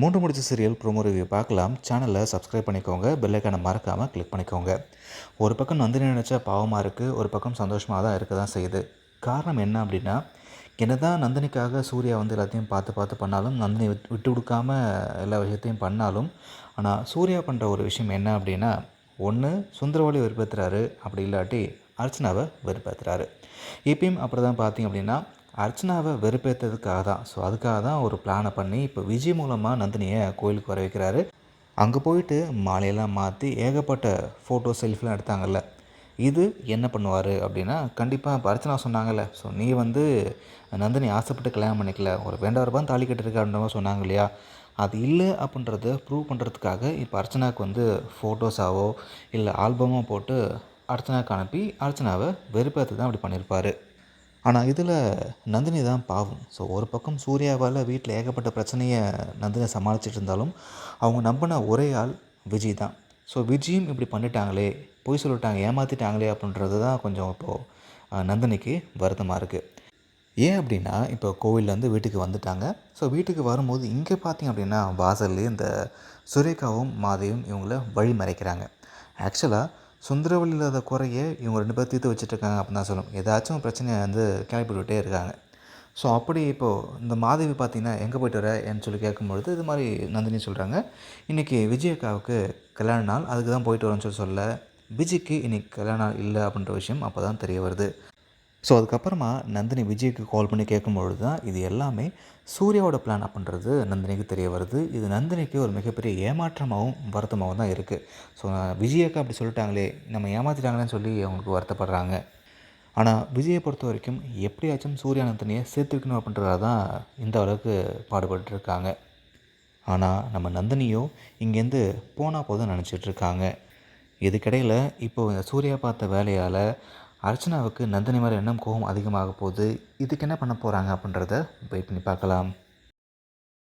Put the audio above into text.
மூன்று முடிச்ச serial promo review பார்க்கலாம். சேனலை சப்ஸ்கிரைப் பண்ணிக்கோங்க. பெல்லைக்கான மறக்காமல் கிளிக் பண்ணிக்கோங்க. ஒரு பக்கம் நந்தினி நினச்சா பாவமாக இருக்குது ஒரு பக்கம் சந்தோஷமாக தான் இருக்க தான் செய்யுது. காரணம் என்ன அப்படின்னா என்ன தான் நந்தினிக்காக சூர்யா வந்து எல்லாத்தையும் பார்த்து பார்த்து பண்ணாலும் நந்தினி விட்டு கொடுக்காம எல்லா விஷயத்தையும் பண்ணாலும் ஆனால் சூர்யா பண்ணுற ஒரு விஷயம் என்ன அப்படின்னா ஒன்று சுந்தரவாளி வெறுப்பேற்றுறாரு அப்படி இல்லாட்டி அர்ச்சனாவை வெறுப்பேற்றுறாரு இப்பயும் அப்படி தான் பார்த்தீங்க அப்படின்னா அர்ச்சனாவை வெறுப்பேற்றதுக்காக தான். ஸோ அதுக்காக தான் ஒரு பிளானை பண்ணி இப்போ விஜய் மூலமாக நந்தினியை கோயிலுக்கு வர வைக்கிறாரு. அங்கே போயிட்டு மாலையெல்லாம் மாற்றி ஏகப்பட்ட ஃபோட்டோ செல்ஃபிலாம் எடுத்தாங்கல்ல. இது என்ன பண்ணுவார் அப்படின்னா கண்டிப்பாக இப்போ அர்ச்சனா சொன்னாங்கல்ல. ஸோ நீ வந்து நந்தினி ஆசைப்பட்டு கல்யாணம் பண்ணிக்கல. ஒரு வேண்டாம் ரூபாய் தாலி கட்டிருக்க அப்படின்ற மாதிரி சொன்னாங்க இல்லையா? அது இல்லை அப்படின்றத ப்ரூவ் பண்ணுறதுக்காக இப்போ அர்ச்சனாவுக்கு வந்து ஃபோட்டோஸாவோ இல்லை ஆல்பமோ போட்டு அர்ச்சனாவுக்கு அனுப்பி அர்ச்சனாவை வெறுப்பேற்று தான் அப்படி பண்ணியிருப்பார் ஆனால் இதில் நந்தினி தான் பாவம். ஸோ ஒரு பக்கம் சூர்யாவால் வீட்டில் ஏகப்பட்ட பிரச்சனையை நந்தினி சமாளிச்சிட்டு இருந்தாலும் அவங்க நம்பின ஒரே ஆள் விஜய் தான். ஸோ விஜயும் இப்படி பண்ணிட்டாங்களே பொய் சொல்லிட்டாங்க ஏமாற்றிட்டாங்களே அப்படின்றது தான் கொஞ்சம் இப்போது நந்தினிக்கு வருத்தமாக இருக்குது ஏன் அப்படின்னா இப்போ கோவில்லேருந்து வீட்டுக்கு வந்துட்டாங்க. ஸோ வீட்டுக்கு வரும்போது இங்கே பார்த்தீங்க அப்படின்னா வாசல்லே இந்த சுரேகாவும் மாதையும் இவங்கள வழி மறைக்கிறாங்க ஆக்சுவலாக சுந்தரவழி இல்லாத குறைய இவங்க ரெண்டு பேர் தீர்த்து வச்சுட்ருக்காங்க அப்படின்னு தான் சொல்லணும். ஏதாச்சும் பிரச்சனையை வந்து கிளப்பி இருக்காங்க. ஸோ அப்படி இப்போது இந்த மாதவி பார்த்தீங்கன்னா எங்கே போயிட்டு வர? என்று சொல்லி கேட்கும்பொழுது இது மாதிரி நந்தினி சொல்கிறாங்க இன்றைக்கி விஜயக்காவுக்கு கல்யாண நாள் அதுக்கு தான் போயிட்டு வரேன்னு சொல்லி சொல்ல விஜய்க்கு இன்றைக்கி கல்யாண நாள் இல்லை அப்படின்ற விஷயம் அப்போ தான் தெரிய வருது. ஸோ அதுக்கப்புறமா நந்தினி விஜய்க்கு கால் பண்ணி கேட்கும்பொழுது தான் இது எல்லாமே சூர்யாவோட பிளான் அப்படின்றது நந்தினிக்கு தெரிய வருது. இது நந்தினிக்கு ஒரு மிகப்பெரிய ஏமாற்றமாகவும் வருத்தமாகவும் தான் இருக்குது ஸோ விஜயக்கா அப்படி சொல்லிட்டாங்களே நம்ம ஏமாற்றிட்டாங்களேன்னு சொல்லி அவங்களுக்கு வருத்தப்படுறாங்க. ஆனால் விஜயை பொறுத்த வரைக்கும் எப்படியாச்சும் சூர்யா நந்தினியை சேர்த்து வைக்கணும் அப்படின்றத தான் இந்த அளவுக்கு பாடுபட்டு இருக்காங்க. ஆனால் நம்ம நந்தினியோ இங்கேருந்து போனால் போதும் நினச்சிட்டு இருக்காங்க. இதுக்கிடையில் இப்போ இந்த சூர்யா பார்த்த வேலையால் அர்ச்சனாவுக்கு நந்தினி மேலே இன்னும் கோபம் அதிகமாக போகுது. இதுக்கு என்ன பண்ண போகிறாங்க அப்படின்றத வெயிட் பண்ணி பார்க்கலாம்.